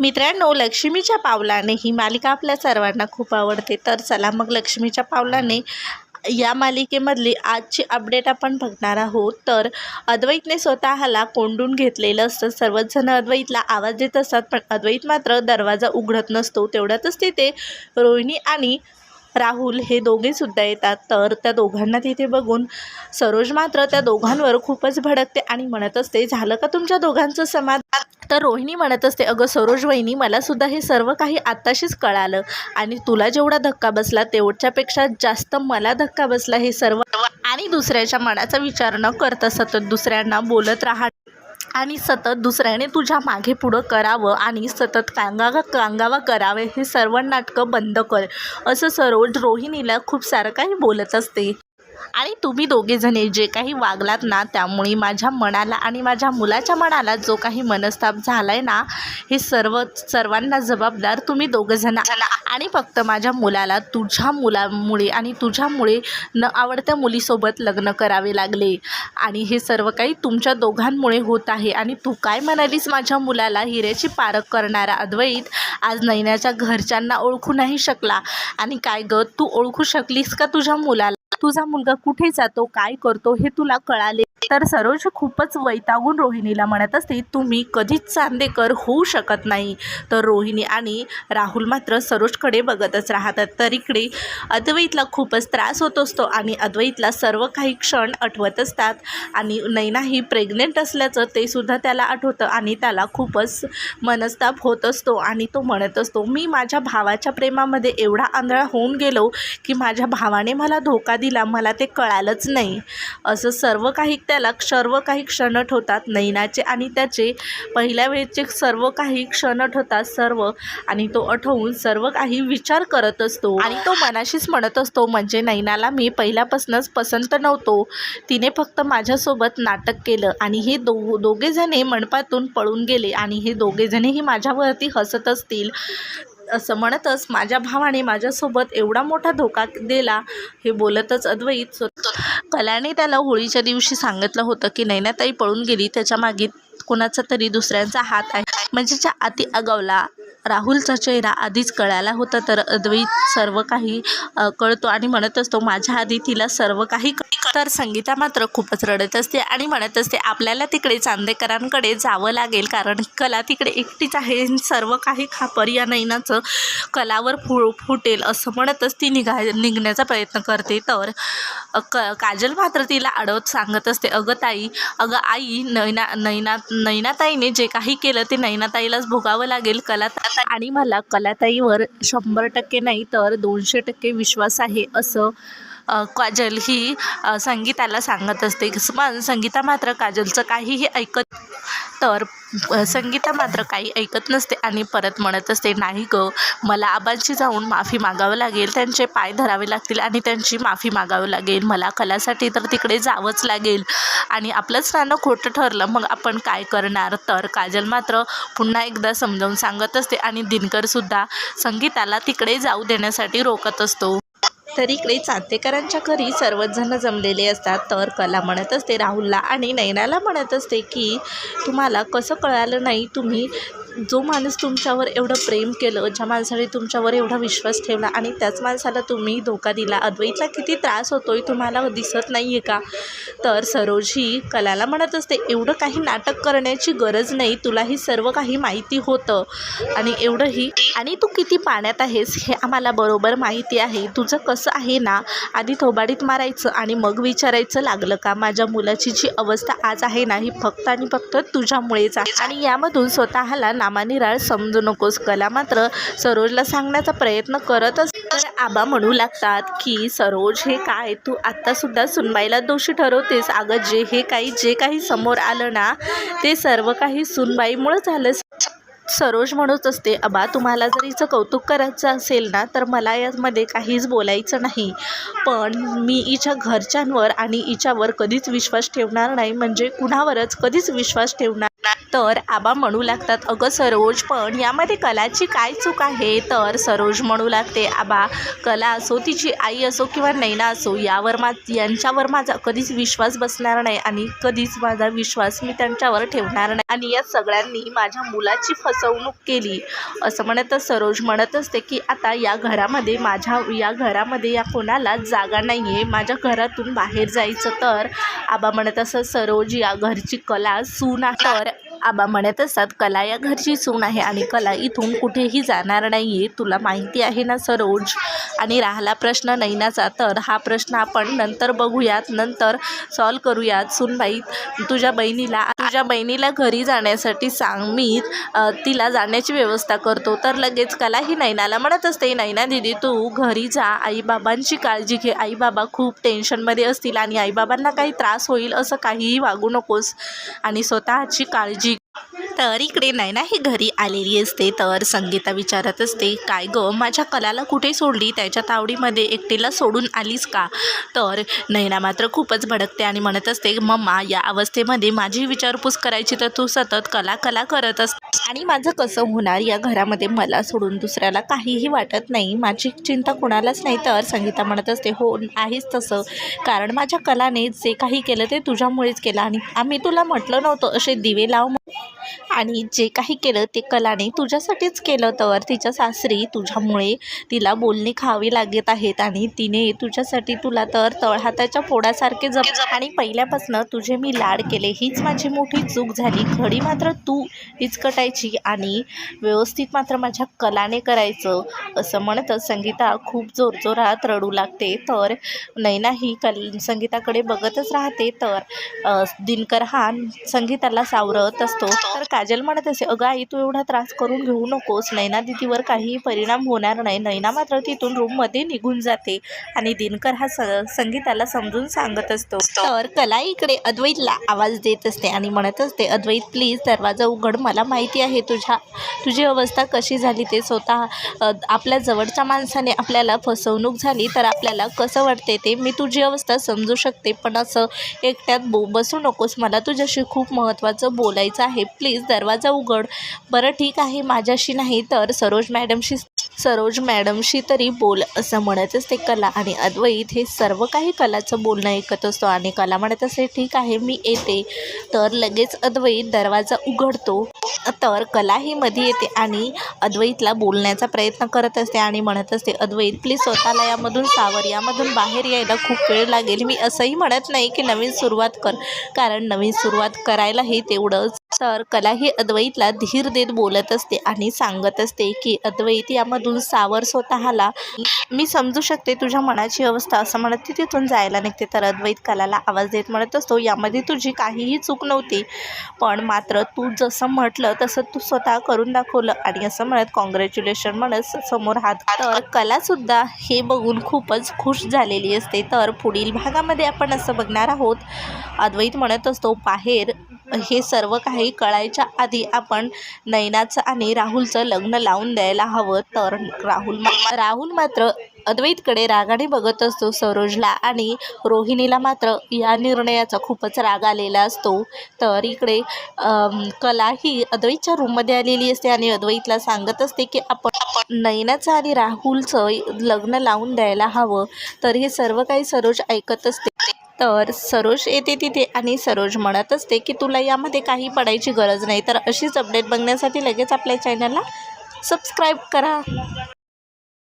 मित्रांनो लक्ष्मीच्या पावलाने ही मालिका आपल्या सर्वांना खूप आवडते. तर चला मग लक्ष्मीच्या पावलाने या मालिकेमधली आजची अपडेट आपण बघणार आहोत. तर अद्वैतने स्वतःला कोंडून घेतलेलं असतं. सर्वच जण अद्वैतला आवाज देत असतात पण अद्वैत मात्र दरवाजा उघडत नसतो. तेवढ्यातच तिथे रोहिणी आणि राहुल हे दोघेसुद्धा येतात. तर त्या दोघांना तिथे बघून सरोज मात्र त्या दोघांवर खूपच भडकते आणि म्हणत असते झालं का तुमच्या दोघांचं समाधान? तर रोहिणी म्हणत असते अगं सरोज वहिनी मला सुद्धा हे सर्व काही आत्ताशीच कळालं आणि तुला जेवढा धक्का बसला तेवढच्यापेक्षा जास्त मला धक्का बसला हे सर्व. आणि दुसऱ्याच्या मनाचा विचार न करता सतत दुसऱ्यांना बोलत राहा आणि सतत दुसऱ्याने तुझ्या मागे पुढं करावं आणि सतत कांगावा कांगावा करावे हे सर्व नाटकं बंद कर. असं सरोज रोहिणीला खूप सारं काही बोलत असते. आणि तुम्ही दोघेजणी जे काही वागलात ना त्यामुळे माझ्या मनाला आणि माझ्या मुलाच्या मनाला जो काही मनस्ताप झाला आहे ना हे सर्व सर्वांना जबाबदार तुम्ही दोघंजण आणि फक्त माझ्या मुलाला तुझ्या मुलामुळे आणि तुझ्यामुळे न आवडत्या मुलीसोबत लग्न करावे लागले. आणि हे सर्व काही तुमच्या दोघांमुळे होत आहे. आणि तू काय म्हणालीस माझ्या मुलाला? हिऱ्याची पारख करणारा अद्वैत आज नैनाच्या घरच्यांना ओळखू नाही शकला. आणि काय ग तू ओळखू शकलीस का तुझ्या मुलाला? तुझा मुलगा कुठे जातो काय करतो हे तुला कळाले. तर सरोज खूपच वैतागून रोहिणीला म्हणत असते तुम्ही कधीच चांदेकर होऊ शकत नाही. तर रोहिणी आणि राहुल मात्र सरोजकडे बघतच राहतात. तर इकडे अद्वैतला खूपच त्रास होत असतो आणि अद्वैतला सर्व काही क्षण आठवत असतात आणि नैना ही प्रेग्नेंट असल्याचं ते सुद्धा त्याला आठवतं आणि त्याला खूपच मनस्ताप होत असतो आणि तो म्हणत असतो मी माझ्या भावाच्या प्रेमामध्ये एवढा आंधळा होऊन गेलो की माझ्या भावाने मला धोका दिला मला ते कळालंच नाही. असं सर्व काही त्याला सर्व काही क्षण ठेवतात नैनाचे आणि त्याचे. पहिल्या वेळेचे सर्व काही क्षण ठेवतात सर्व आणि तो आठवून सर्व काही विचार करत असतो. आणि तो मनाशीच म्हणत असतो म्हणजे नैनाला मी पहिल्यापासूनच पसंत नव्हतो. तिने फक्त माझ्यासोबत नाटक केलं आणि हे दो दोघेजणे मंडपातून पळून गेले आणि हे दोघेजणेही माझ्यावरती हसत असतील. असं म्हणतच माझ्या भावाने माझ्यासोबत एवढा मोठा धोका दिला हे बोलतच अद्वैत स्व- कल्याणी त्याला होळीच्या दिवशी सांगितलं होतं की नैनाताई पळून गेली त्याच्यामागे कोणाचा तरी दुसऱ्यांचा हात आहे. म्हणजे ज्या अति अगवला राहुलचा चेहरा आधीच कळायला होता तर अद्वैत सर्व काही कळतो आणि म्हणत असतो माझ्या आधी तिला सर्व काही कळ तर संगीता मात्र खूपच रडत असते आणि म्हणत असते आपल्याला तिकडे चांदेकरांकडे जावं लागेल कारण कला तिकडे एकटीच आहे सर्व काही खापर या नैनाचं कलावर फु फुटेल असं म्हणतच ती निघा निघण्याचा प्रयत्न करते. तर क काजल मात्र तिला अडवत सांगत असते अगं ताई अगं आई नैना नैना नैनाताईने जे काही केलं ते नैनाताईलाच भोगावं लागेल कला आणि मला कलाताईवर शंभर टक्के नाही तर दोनशे टक्के विश्वास आहे असं काजल ही संगीताला सांगत असते. पण संगीता मात्र काजलचं काहीही ऐकत तर संगीता मात्र काही ऐकत नसते आणि परत म्हणत असते नाही ग मला आबांशी जाऊन माफी मागावं लागेल. त्यांचे पाय धरावे लागतील आणि त्यांची माफी मागावं लागेल. मला कलासाठी तर तिकडे जावंच लागेल. आणि आपलंच नाणं खोटं ठरलं मग आपण काय करणार? तर काजल मात्र पुन्हा एकदा समजावून सांगत असते आणि दिनकरसुद्धा संगीताला तिकडे जाऊ देण्यासाठी रोकत असतो. तर इकडे चांदेकरांच्या घरी सर्वच जण जमलेले असतात. तर कला म्हणत असते राहुलला आणि नैनाला म्हणत असते की तुम्हाला कसं कळालं नाही? तुम्ही जो माणूस तुमच्यावर एवढं प्रेम केलं ज्या माणसाने तुमच्यावर एवढा विश्वास ठेवला आणि त्याच माणसाला तुम्ही धोका दिला अद्वैतला किती त्रास होतो आहे तुम्हाला दिसत नाही आहे का? तर सरोज ही कलाला म्हणत असते एवढं काही नाटक करण्याची गरज नाही तुला ही सर्व काही माहिती होतं आणि एवढंही आणि तू किती पाण्यात आहेस हे आम्हाला बरोबर माहिती आहे तुझं कसं आहे ना आधी थोबाडीत मारायचं आणि मग विचारायचं लागलं का? माझ्या मुलाची जी अवस्था आज आहे ना ही फक्त आणि फक्त तुझ्यामुळेच आहे. आणि यामधून स्वतःला नामानिराळ समजू नकोस. कला मात्र सरोजला सांगण्याचा प्रयत्न करतच. तर आबा म्हणू लागतात की सरोज हे काय? तू आत्तासुद्धा सुनबाईला दोषी ठरवतेस. अगं जे हे काही जे काही समोर आलं ना ते सर्व काही सुनबाईमुळं झालं सरोज म्हणत असते अबा तुम्हाला जर हिचं कौतुक करायचं असेल ना तर मला यामध्ये काहीच बोलायचं नाही. पण मी हिच्या घरच्यांवर आणि हिच्यावर कधीच विश्वास ठेवणार नाही. म्हणजे कुणावरच कधीच विश्वास ठेवणार तर आबा म्हणू लागतात अगं सरोज पण यामध्ये कलाची काय चूक आहे? तर सरोज म्हणू लागते आबा कला असो तिची आई असो किंवा नैना असो यावर मा यांच्यावर माझा कधीच विश्वास बसणार नाही आणि कधीच माझा विश्वास मी त्यांच्यावर ठेवणार नाही. आणि या सगळ्यांनी माझ्या मुलाची फसवणूक केली. असं म्हणत सरोज म्हणत असते की आता या घरामध्ये माझ्या या घरामध्ये या कोणाला जागा नाही आहे माझ्या घरातून बाहेर जायचं तर? आबा म्हणत असं सरोज या घरची कला सून तर आबा म्हणत असतात कला या घरची सून आहे आणि कला इथून कुठेही जाणार नाही आहे तुला माहिती आहे ना सरोज? आणि राहिला प्रश्न नैनाचा तर हा प्रश्न आपण नंतर बघूयात. नंतर सॉल्व करूयात. सूनबाई तुझ्या बहिणीला तुझ्या बहिणीला घरी जाण्यासाठी सांग. मी तिला जाण्याची व्यवस्था करतो. तर लगेच कला ही नैनाला म्हणत असते नैना दिदी तू घरी जा. आईबाबांची काळजी घे. आईबाबा खूप टेन्शनमध्ये असतील आणि आईबाबांना काही त्रास होईल असं काहीही वागू नकोस. आणि स्वतःची काळजी तर इकडे नैना ही घरी आलेली असते. तर संगीता विचारत असते काय गं माझ्या कलाला कुठे सोडली? त्याच्या तावडीमध्ये एकटीला सोडून आलीस का? तर नैना मात्र खूपच भडकते आणि म्हणत असते मम्मा या अवस्थेमध्ये माझी विचारपूस करायची तर तू सतत कला कला करत असते आणि माझं कसं होणार? या घरामध्ये मला सोडून दुसऱ्याला काहीही वाटत नाही. माझी चिंता कोणालाच नाही. तर संगीता म्हणत असते हो आहेच तसं. कारण माझ्या कलाने जे काही केलं ते तुझ्यामुळेच केलं आणि आम्ही तुला म्हटलं नव्हतं असे दिवे लाव आणि जे काही केलं ते कलाने तुझ्यासाठीच केलं तर तिच्या सासरी तुझ्यामुळे तिला बोलणी खावी लागत आहेत आणि तिने तुझ्यासाठी तुला तर तळहाताच्या पोडासारखे जप आणि पहिल्यापासून तुझे मी लाड केले. हीच माझी मोठी चूक झाली. घडी मात्र तू हिचकटायची आणि व्यवस्थित मात्र माझ्या कलाने करायचं असं म्हणतच संगीता खूप जोरजोरात रडू लागते. तर नैना ही कल संगीताकडे बघतच राहते. तर दिनकर हा संगीताला सावरत असतो. तर काजल म्हणत असे अगं आई तू एवढा त्रास करून घेऊ नकोस. नैना दिदीवर काहीही परिणाम होणार नाही. नैना मात्र तिथून रूममध्ये निघून जाते आणि दिनकर हा स संगीताला समजून सांगत असतो. तर कला इकडे अद्वैतला आवाज देत असते आणि म्हणत असते अद्वैत प्लीज दरवाजा उघड. मला माहिती आहे तुझ्या तुझी अवस्था कशी झाली ते स्वतः आपल्या जवळच्या माणसाने आपल्याला फसवणूक झाली तर आपल्याला कसं वाटते ते मी तुझी अवस्था समजू शकते. पण असं एकट्यात बो बसू नकोस. मला तुझ्याशी खूप महत्त्वाचं बोलायचं आहे. प्लीज प्लीज दरवाजा उघड. बरं ठीक आहे माझ्याशी नाही तर सरोज मॅडमशी सरोज मॅडमशी तरी बोल असं म्हणतच ते कला. आणि अद्वैत हे सर्व काही कलाचं बोलणं ऐकत असतो आणि कला म्हणत असते ठीक आहे मी येते. तर लगेच अद्वैत दरवाजा उघडतो. तर कला ही मध्ये येते आणि अद्वैतला बोलण्याचा प्रयत्न करत असते आणि म्हणत असते अद्वैत प्लीज स्वतःला यामधून सावर यामधून बाहेर यायला खूप वेळ लागेल. मी असंही म्हणत नाही की नवीन सुरुवात कर कारण नवीन सुरुवात करायलाही तेवढंच तर कला ही अद्वैतला धीर देत बोलत असते आणि सांगत असते की अद्वैत यामधून सावर स्वतःला मी समजू शकते तुझ्या मनाची अवस्था असं म्हणत ती तिथून जायला निघते. तर अद्वैत कलाला आवाज देत म्हणत असतो यामध्ये तुझी काहीही चूक नव्हती पण मात्र तू जसं म्हटलं तसं तू स्वतः करून दाखवलं. आणि असं म्हणत कॉंग्रॅच्युलेशन म्हणत समोर हात तर कलासुद्धा हे बघून खूपच खुश झालेली असते. तर पुढील भागामध्ये आपण असं बघणार आहोत. अद्वैत म्हणत असतो बाहेर हे सर्व काही कळायच्या आधी आपण नैनाचं आणि राहुलचं लग्न लावून द्यायला हवं. तर राहुल मा- राहुल मात्र अद्वैतकडे रागाने बघत असतो सरोजला आणि रोहिणीला मात्र या निर्णयाचा खूपच राग आलेला असतो. तर इकडे कला ही अद्वैतच्या रूममध्ये आलेली असते आणि अद्वैतला सांगत असते की आपण नैनाचं आणि राहुलचं लग्न लावून द्यायला हवं. तर हे सर्व काही सरोज ऐकत असते. तर सरोज येते तिथे आणि सरोज म्हणत असते की तुला यामध्ये काही पडायची गरज नाही. तर अशीच अपडेट बघण्यासाठी लगेच आपल्या चॅनलला सबस्क्राईब करा.